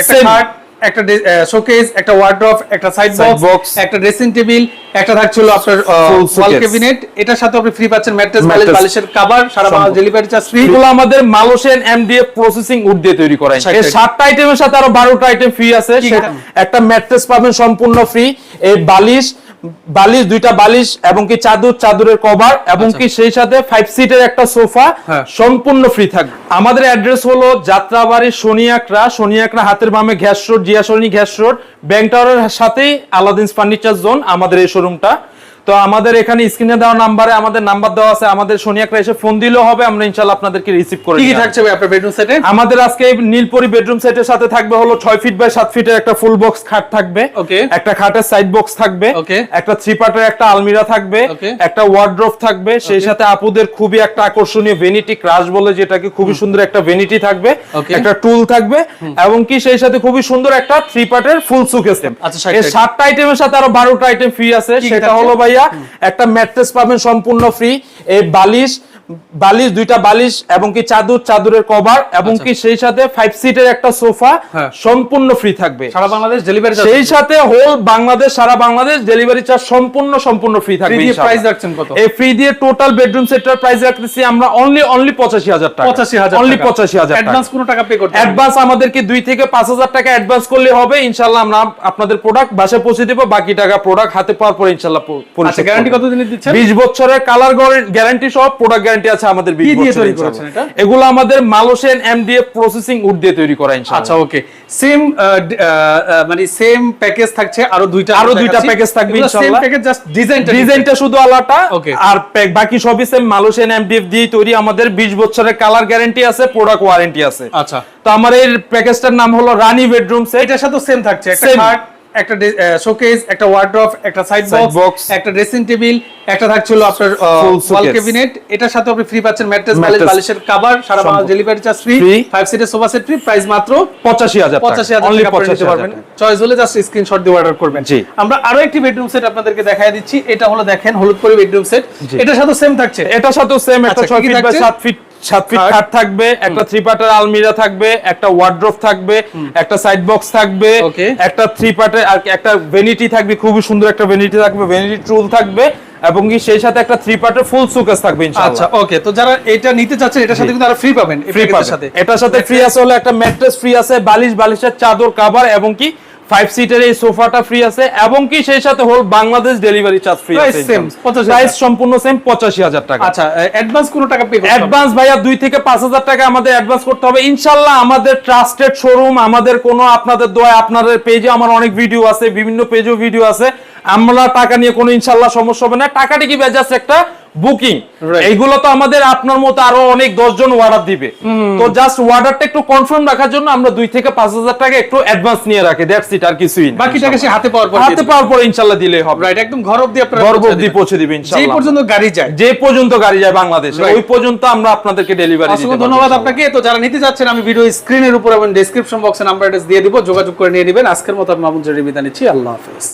একটা খাট একটা শোকেস একটা ওয়ার্ড্রপ একটা সাইড বক্স একটা ড্রেসিং টেবিল একটা থাকছিল আপনার ওয়াল ক্যাবিনেট এটার সাথে আপনি ফ্রি পাচ্ছেন ম্যাট্রেস বালিশ বালিশের কভার সারা বাংলা ডেলিভারি চার্জ ফ্রি এগুলো আমাদের মালয়েশিয়ান এমডিএফ প্রসেসিং উড দিয়ে তৈরি করা। ষাট এই item। সাতটা আইটেমের সাথে আরও বারোটা আইটেম ফ্রি আছে। একটা ম্যাট্রেস পাবেন সম্পূর্ণ ফ্রি এই বালিশ বালিশ দুইটা বালিশ এবং কি চাদর চাদরের কভার এবং কি সেই সাথে ফাইভ সিটের একটা সোফা আচ্ছা। হ্যাঁ। সম্পূর্ণ ফ্রি থাকবে আমাদের অ্যাড্রেস হলো যাত্রাবাড়ি সোনিয়াকরা সোনিয়াকরা হাতের বামে গ্যাস রোড জিয়াসরণী গ্যাস রোড ব্যাংক টাওয়ারের সাথেই আলাদিন ফার্নিচার জোন আমাদের এই শোরুমটা তো আমাদের এখানে স্ক্রিনে দেওয়া নাম্বারে আমাদের নাম্বার দেওয়া আছে আমাদের সোনিয়াকড়া এসে ফোন দিলেও হবে আমরা ইনশাল্লাহ আপনাদেরকে রিসিভ করে কি। থাকছে ভাই আপনার বেডরুম সেটে আমাদের আজকে নীলপরি বেডরুম সেটের সাথে থাকবে হলো ছয় ফিট বাই সাত ফিটের একটা ফুল বক্স খাট থাকবে Okay. একটা খাটের সাইড বক্স থাকবে Okay. একটা থ্রি পার্টের একটা আলমিরা থাকবে. একটা ওয়ার্ড্রোপ থাকবে সেই সাথে আপুদের খুবই একটা আকর্ষণীয় ভেনিটি ক্রাশ বলে যেটাকে খুবই সুন্দর একটা ভেনিটি থাকবে একটা টুল থাকবে এবং কি সেই সাথে খুবই সুন্দর একটা থ্রি পার্টের ফুল সুকেসেম আচ্ছা, ষাট এই। সাতটা আইটেমের সাথে আরও বারোটা আইটেম ফ্রি আছে সেটা হলো হলো ভাইয়া একটা ম্যাট্রেস পাবেন সম্পূর্ণ ফ্রি এই বালিশ বালিশ দুইটা বালিশ এবং কি চাদর চাদরের কভার এবং কি সেই সাথে ফাইভ সিটের একটা সোফা আচ্ছা। হ্যাঁ। সম্পূর্ণ ফ্রি থাকবে। সারা বাংলাদেশ ডেলিভারি সেই সাথে হোল বাংলাদেশ সারা বাংলাদেশ ডেলিভারি চার্জ সম্পূর্ণ সম্পূর্ণ ফ্রি থাকবে প্রাইস রাখছেন কত? এই ফ্রি দিয়ে টোটাল বেডরুম সেটটার প্রাইস রাখতেছি আমরা অনলি অনলি পঁচাশি হাজার টাকা। পঁচাশি হাজার অনলি পঁচাশি হাজার টাকা। অ্যাডভান্স কোনো টাকা পে করতে। অ্যাডভান্স আমাদেরকে দুই থেকে পাঁচ হাজার টাকা অ্যাডভান্স করলে হবে। ইনশাল্লাহ আমরা আপনাদের প্রোডাক্ট বাসায় পৌঁছে দেবো বাকি টাকা প্রোডাক্ট হাতে পাওয়ার পর পরিশোধ আচ্ছা গ্যারান্টি করব। কতদিনের দিচ্ছেন? বিশ বছরের কালার গ্যারান্টি সহ প্রোডাক্ট গ্যারান্টি আছে আমাদের বিশ কি দিয়ে তৈরি করেছেন এটা? এগুলো আমাদের মালয়েশিয়ান এমডিএফ প্রসেসিং উড দিয়ে তৈরি করা ইনশাআল্লাহ আচ্ছা ওকে সেম মানে সেম প্যাকেজ থাকছে আরও দুইটা আরও দুইটা package থাকবে সেম প্যাকেজ জাস্ট ডিজাইনটা ডিজাইনটা শুধু আলাদা। আর বাকি সবই সেম মালয়েশিয়ান এমডিএফ দিয়ে তৈরি আমাদের 20 বছরের কালার গ্যারান্টি আছে প্রোডাক্ট ওয়ারেন্টি আছে। আচ্ছা। তো আমার এই প্যাকেজটার নাম হলো রানী বেডরুম সেট এটার সাথে সেম থাকছে একটা Same. একটা শোকেস একটা ওয়ার্ড্রপ একটা সাইড বক্স একটা ড্রেসিং টেবিল একটা থাকছিল আপনার ওয়াল. ক্যাবিনেট এটার সাথে আপনি ফ্রি পাচ্ছেন ম্যাট্রেস বালিশ বালিশের কভার সারা Bangla delivery charge free. Five সিটের সোফা সেট ফ্রি প্রাইস মাত্র পঁচাশি হাজার পঁচাশি হাজার অনলি টাকা আপনারা পঁচাশি নিতে পারবেন। চয়েস হলে জাস্ট স্ক্রিনশট দিয়ে অর্ডার করবেন। জি। আমরা আরও একটি বেডরুম সেট আপনাদেরকে দেখায় দিচ্ছি। এটা হলো দেখেন হলুদ পরি বেডরুম সেট। এটার সাথে সেম থাকছে। এটার সাথে সেম একটা আচ্ছা, ছয় কি কি ফিট বাই থাকছে? সাত ফিট সাত ফিট খাট। থাকবে একটা থ্রি পার্টের আলমিরা থাকবে একটা ওয়ার্ড্রোপ থাকবে একটা সাইড বক্স থাকবে একটা থ্রি পার্টের আর একটা ভেনিটি থাকবে খুবই সুন্দর একটা ভেনিটি থাকবে ভেনিটি টুল থাকবে এবং কি সেই সাথে একটা থ্রি পার্টের ফুল সুকেস থাকবে আচ্ছা ওকে তো যারা এটা নিতে চাচ্ছেন এটার সাথে কিন্তু আরও ফ্রি পাবেন ফ্রি পাবেন। সাথে। এটার সাথে ফ্রি আছে হলো একটা ম্যাট্রেস ফ্রি আছে বালিশ বালিশের চাদর কভার এবং কি ফাইভ সিটের এই সোফাটা ফ্রি আছে এবং কি সেই সাথে whole Bangladesh delivery charge free আছে 85,000 প্রাইস সম্পূর্ণ সেম পঁচাশি হাজার টাকা। আচ্ছা অ্যাডভান্স কোনো টাকা পে করতে অ্যাডভান্স ভাইয়া দুই থেকে পাঁচ হাজার টাকা আমাদের অ্যাডভান্স করতে হবে। ইনশাল্লাহ আমাদের ট্রাস্টেড শোরুম আমাদের কোনো আপনাদের দোয়া আপনাদের পেজে আমার অনেক ভিডিও আছে বিভিন্ন পেজেও ভিডিও আছে। আমরা টাকা নিয়ে কোনো ইনশাল্লাহ সমস্যা হবে না। টাকাটি কি জাস্ট একটা বুকিং এইগুলো তো আমাদের আপনার মতো আরও অনেক দশজন অর্ডার দিবে। তো জাস্ট অর্ডারটা একটু কনফার্ম রাখার জন্য আমরা দুই থেকে পাঁচ হাজার টাকা একটু অ্যাডভান্স নিয়ে রাখি দ্যাটস ইট আর কিছুই না। বাকি টাকা সে হাতে পাওয়ার পর হাতে পাওয়ার পরে ইনশাল্লাহ দিলেই হবে। রাইট একদম ঘর অবধি আপনারা পৌঁছে দিবেন। পৌঁছে দিবে যেই ইনশাল্লাহ পর্যন্ত গাড়ি যায়। যে পর্যন্ত গাড়ি যায় বাংলাদেশে. ওই পর্যন্ত আমরা আপনাদেরকে ডেলিভারি অসংখ্য ধন্যবাদ আপনাকে। তো যারা নিতে যাচ্ছেন আমি ভিডিও স্ক্রিনের উপর এবং ডেসক্রিপশন বক্সে নাম্বার অ্যাড্রেস দিয়ে দিব। যোগাযোগ করে নিয়ে নেবেন। আজকের মতো আমি মামুন জরি বিদায় নিচ্ছি। আল্লাহ হাফেজ।